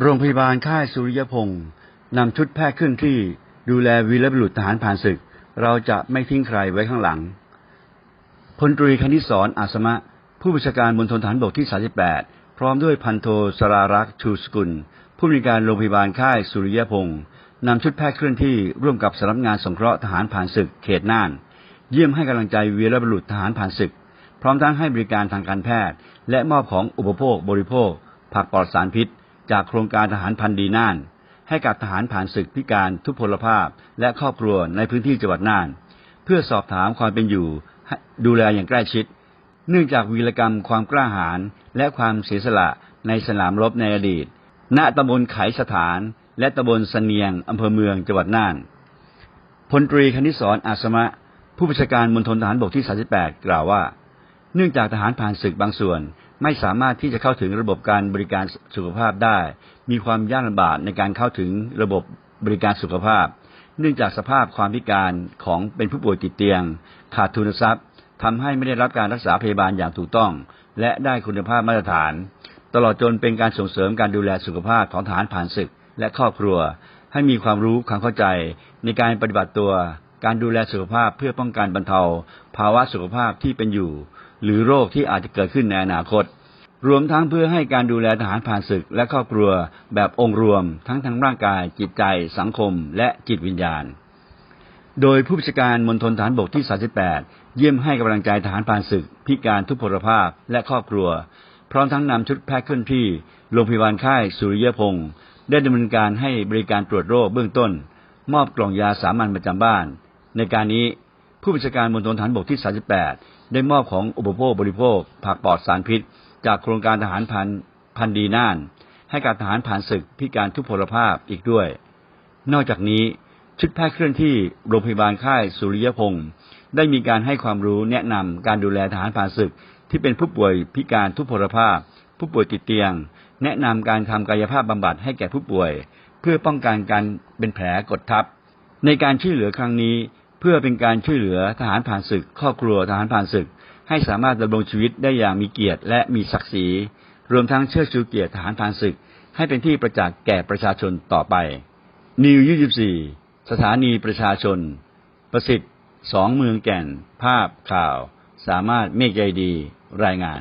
โรงพยาบาลค่ายสุริยพงศ์นำชุดแพทย์เคลื่อนที่ดูแลวีรบุรุษทหารผ่านศึก เราจะไม่ทิ้งใครไว้ข้างหลังพลตรีคณิศรอาสมะ ผู้บัญชาการมณฑลฐานบกที่ 38 พร้อมด้วยพันโทสรารักษ์ชูสกุล ผู้บริการโรงพยาบาลค่ายสุริยพงศ์นำชุดแพทย์เคลื่อนที่ร่วมกับสำนักงานสงเคราะห์ทหารผ่านศึกเขตน่าน เยี่ยมให้กำลังใจวีรบุรุษทหารผ่านศึก พร้อมทั้งให้บริการทางการแพทย์ และมอบของอุปโภคบริโภค ผักปลอดสารพิษ จากโครงการทหารพันดีน่าน ให้กับทหารผ่านศึกพิการทุพพลภาพและครอบครัวในพื้นที่จังหวัดน่าน เพื่อสอบถามความเป็นอยู่ดูแลอย่างใกล้ชิด เนื่องจากวีรกรรมความกล้าหาญและความเสียสละในสนามรบในอดีต ณตำบลไขสถาน และตำบลเสนียงอำเภอเมืองจังหวัดน่านพลตรีคณิศรอาสมะ ผู้บัญชาการมณฑลทหารบกที่ 38 กล่าวว่า เนื่องจากทหารผ่านศึกบางส่วน ไม่สามารถที่จะเข้าถึงระบบการบริการสุขภาพได้ มีความยากลำบากในการเข้าถึงระบบบริการสุขภาพ เนื่องจากสภาพความพิการของเป็นผู้ป่วยติดเตียง ขาดทุนทรัพย์ทำให้ไม่ได้รับการรักษาพยาบาลอย่างถูกต้อง และได้คุณภาพมาตรฐาน ตลอดจนเป็นการส่งเสริมการดูแลสุขภาพของทหารผ่านศึกและครอบครัว ให้มีความรู้ความเข้าใจในการปฏิบัติตัว การดูแลสุขภาพเพื่อป้องกันบรรเทา ภาวะสุขภาพที่เป็นอยู่ หรือโรคที่อาจจะเกิดขึ้นในอนาคต รวมทั้งเพื่อให้การดูแลทหารผ่านศึกและครอบครัวแบบองค์รวม ทั้งทางร่างกาย จิตใจ สังคม และจิตวิญญาณ โดยผู้บัญชาการมณฑลฐานบกที่ 38 เยี่ยมให้กำลังใจทหารผ่านศึก พิการทุพพลภาพและครอบครัว พร้อมทั้งนำชุดแพทย์เคลื่อนที่โรงพยาบาลค่ายสุริยพงศ์ได้ดำเนินการให้บริการตรวจโรคเบื้องต้น มอบกล่องยาสามัญประจำบ้าน ในการนี้ ผู้บัญชาการมณฑลฐานบกที่ 38 ได้มอบของอุปโภคบริโภค ผักปลอดสารพิษ จากโครงการทหารพันพันดีน่าน ให้กับทหารผ่านศึกพิการทุพพลภาพอีกด้วย นอกจากนี้ชุดแพทย์เคลื่อนที่โรงพยาบาลค่ายสุริยพงศ์ได้มีการให้ความรู้แนะนำการดูแลทหารผ่านศึก ที่เป็นผู้ป่วยพิการทุพพลภาพ ผู้ป่วยติดเตียง แนะนำการทำกายภาพบำบัดให้แก่ผู้ป่วย เพื่อป้องกันการเป็นแผลกดทับ ในการช่วยเหลือครั้งนี้ พื่อเป็นการช่วยเหลือทหารผ่านศึก ครอบครัวทหารผ่านศึก ให้สามารถดำรงชีวิตได้อย่างมีเกียรติและมีศักดิ์ศรี รวมทั้งเชิดชูเกียรติทหารผ่านศึก ให้เป็นที่ประจักษ์แก่ประชาชนต่อไปนิว24 สถานีประชาชน ประสิทธิ์สองเมืองแก่น ภาพข่าว สามารถเมฆใจดี รายงาน